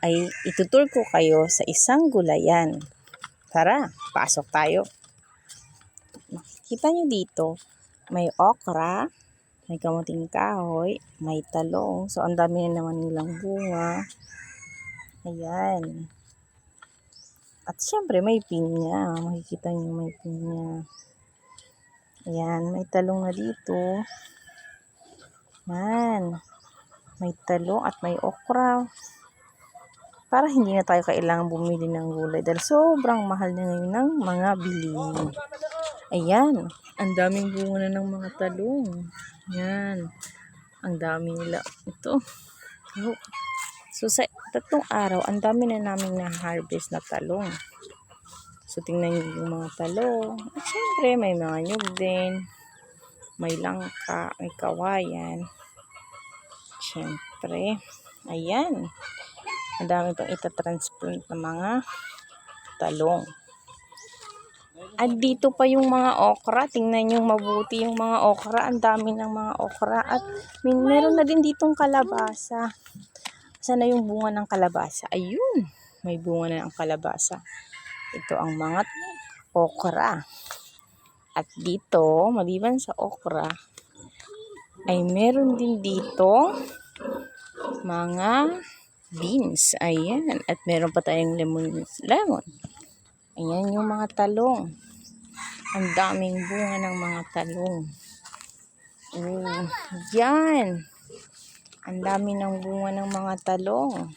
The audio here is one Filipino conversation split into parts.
ay itutur ko kayo sa isang gulayan. Tara, pasok tayo. Makikita nyo dito, may okra, may kamuting kahoy, may talong. So, ang dami na naman nilang bunga. Ayan. At syempre, may pinya. Makikita nyo may pinya. Ayan, may talong na dito. Yan. May talong at may okra. Para hindi na tayo kailangan bumili ng gulay dahil sobrang mahal na ngayon ng mga bilihin. Ayan. Ang daming bunga na ng mga talong. Yan. Ang dami nila. Ito. Oh. So, sa tatlong araw, ang dami na namin na-harvest na talong. So, tingnan niyo yung mga talong. At syempre, may mga nyug din. May langka, may kawayan. Syempre, ayan. Ang dami pang itatransplant ng mga talong. At dito pa yung mga okra. Tingnan yung mabuti yung mga okra. Ang dami ng mga okra. At may, meron na din ditong kalabasa. Sana yung bunga ng kalabasa. Ayun. May bunga na ng kalabasa. Ito ang mga okra. At dito, maliban sa okra, ay meron din dito mga beans. Ayan. At meron pa tayong lemon. Lemon. Ayan yung mga talong. Ang daming bunga ng mga talong. Oh, yan. Ang dami ng bunga ng mga talong.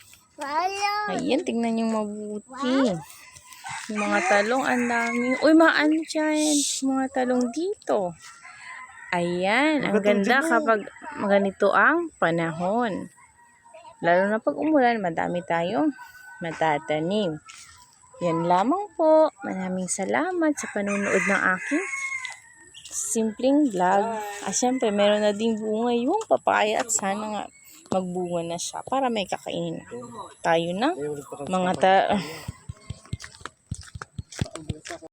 Ayan, tingnan yung mabuti. Yung mga talong, ang dami. Uy, maan dyan. Mga talong dito. Ayan, ang ganda kapag ganito ang panahon. Lalo na pag umulan, madami tayong matatanim. Yan lamang po. Maraming salamat sa panunood ng aking simpleng vlog. Ah, syempre, meron na ding bunga yung papaya at sana nga magbunga na siya para may kakainin tayo ng mga ta